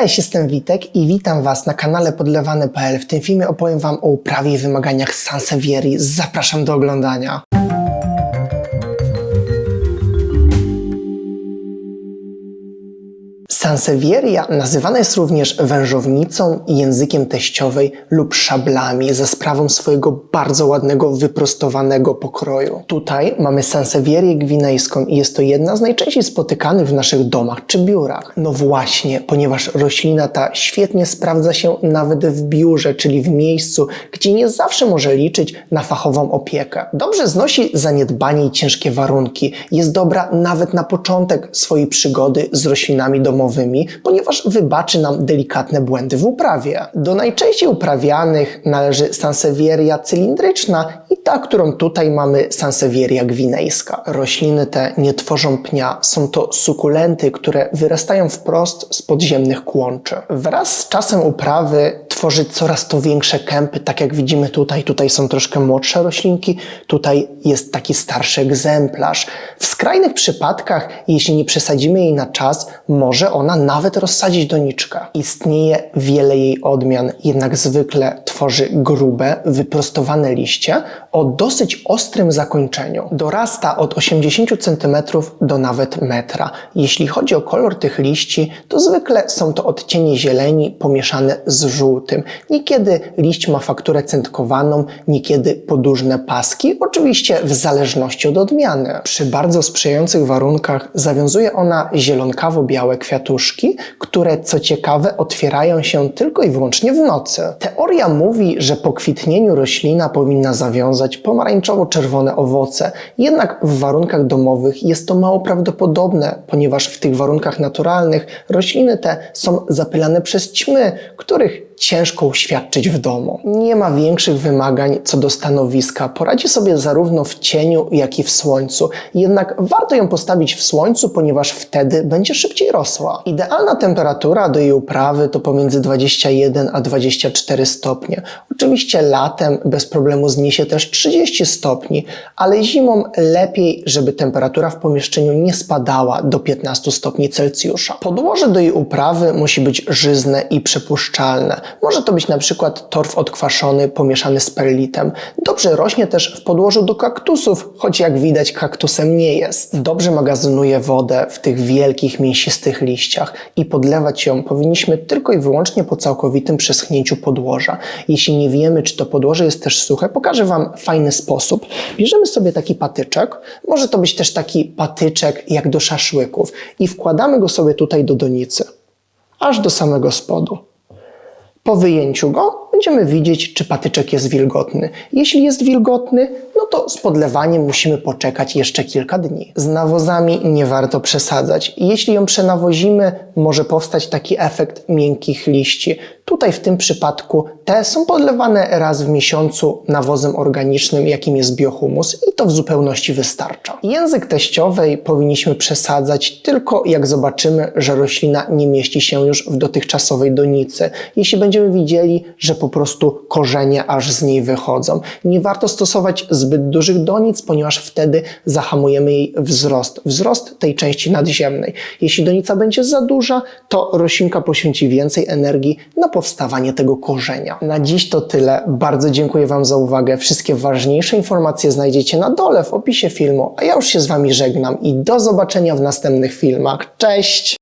Cześć, jestem Witek i witam Was na kanale podlewane.pl. W tym filmie opowiem Wam o uprawie i wymaganiach Sansevierii. Zapraszam do oglądania. Sansevieria nazywana jest również wężownicą, językiem teściowej lub szablami za sprawą swojego bardzo ładnego, wyprostowanego pokroju. Tutaj mamy Sansevierię gwinejską i jest to jedna z najczęściej spotykanych w naszych domach czy biurach. No właśnie, ponieważ roślina ta świetnie sprawdza się nawet w biurze, czyli w miejscu, gdzie nie zawsze może liczyć na fachową opiekę. Dobrze znosi zaniedbanie i ciężkie warunki. Jest dobra nawet na początek swojej przygody z roślinami domowymi, ponieważ wybaczy nam delikatne błędy w uprawie. Do najczęściej uprawianych należy Sansevieria cylindryczna i ta, którą tutaj mamy Sansevieria gwinejska. Rośliny te nie tworzą pnia, są to sukulenty, które wyrastają wprost z podziemnych kłączy. Wraz z czasem uprawy tworzy coraz to większe kępy, tak jak widzimy tutaj. Tutaj są troszkę młodsze roślinki, tutaj jest taki starszy egzemplarz. W skrajnych przypadkach, jeśli nie przesadzimy jej na czas, może ona nawet rozsadzić doniczkę. Istnieje wiele jej odmian, jednak zwykle tworzy grube, wyprostowane liście o dosyć ostrym zakończeniu. Dorasta od 80 cm do nawet metra. Jeśli chodzi o kolor tych liści, to zwykle są to odcienie zieleni pomieszane z żółtym. Niekiedy liść ma fakturę centkowaną, niekiedy podłużne paski, oczywiście w zależności od odmiany. Przy bardzo sprzyjających warunkach zawiązuje ona zielonkawo-białe kwiatuszki, które co ciekawe otwierają się tylko i wyłącznie w nocy. Teoria mówi, że po kwitnieniu roślina powinna zawiązać pomarańczowo-czerwone owoce, jednak w warunkach domowych jest to mało prawdopodobne, ponieważ w tych warunkach naturalnych rośliny te są zapylane przez ćmy, których ciężko uświadczyć w domu. Nie ma większych wymagań co do stanowiska. Poradzi sobie zarówno w cieniu, jak i w słońcu. Jednak warto ją postawić w słońcu, ponieważ wtedy będzie szybciej rosła. Idealna temperatura do jej uprawy to pomiędzy 21 a 24 stopnie. Oczywiście latem bez problemu zniesie też 30 stopni, ale zimą lepiej, żeby temperatura w pomieszczeniu nie spadała do 15 stopni Celsjusza. Podłoże do jej uprawy musi być żyzne i przepuszczalne. Może to być na przykład torf odkwaszony pomieszany z perlitem. Dobrze rośnie też w podłożu do kaktusów, choć jak widać kaktusem nie jest. Dobrze magazynuje wodę w tych wielkich, mięsistych liściach i podlewać ją powinniśmy tylko i wyłącznie po całkowitym przeschnięciu podłoża. Jeśli nie wiemy, czy to podłoże jest też suche, pokażę Wam fajny sposób. Bierzemy sobie taki patyczek, może to być też taki patyczek jak do szaszłyków i wkładamy go sobie tutaj do donicy, aż do samego spodu. Po wyjęciu go będziemy widzieć, czy patyczek jest wilgotny. Jeśli jest wilgotny, no to z podlewaniem musimy poczekać jeszcze kilka dni. Z nawozami nie warto przesadzać. Jeśli ją przenawozimy, może powstać taki efekt miękkich liści. Tutaj w tym przypadku te są podlewane raz w miesiącu nawozem organicznym, jakim jest biohumus i to w zupełności wystarcza. Język teściowej powinniśmy przesadzać tylko jak zobaczymy, że roślina nie mieści się już w dotychczasowej donicy. Jeśli będziemy widzieli, że po prostu korzenie aż z niej wychodzą. Nie warto stosować zbyt dużych donic, ponieważ wtedy zahamujemy jej wzrost, wzrost tej części nadziemnej. Jeśli donica będzie za duża, to roślinka poświęci więcej energii na powstawanie tego korzenia. Na dziś to tyle. Bardzo dziękuję Wam za uwagę. Wszystkie ważniejsze informacje znajdziecie na dole w opisie filmu, a ja już się z Wami żegnam i do zobaczenia w następnych filmach. Cześć!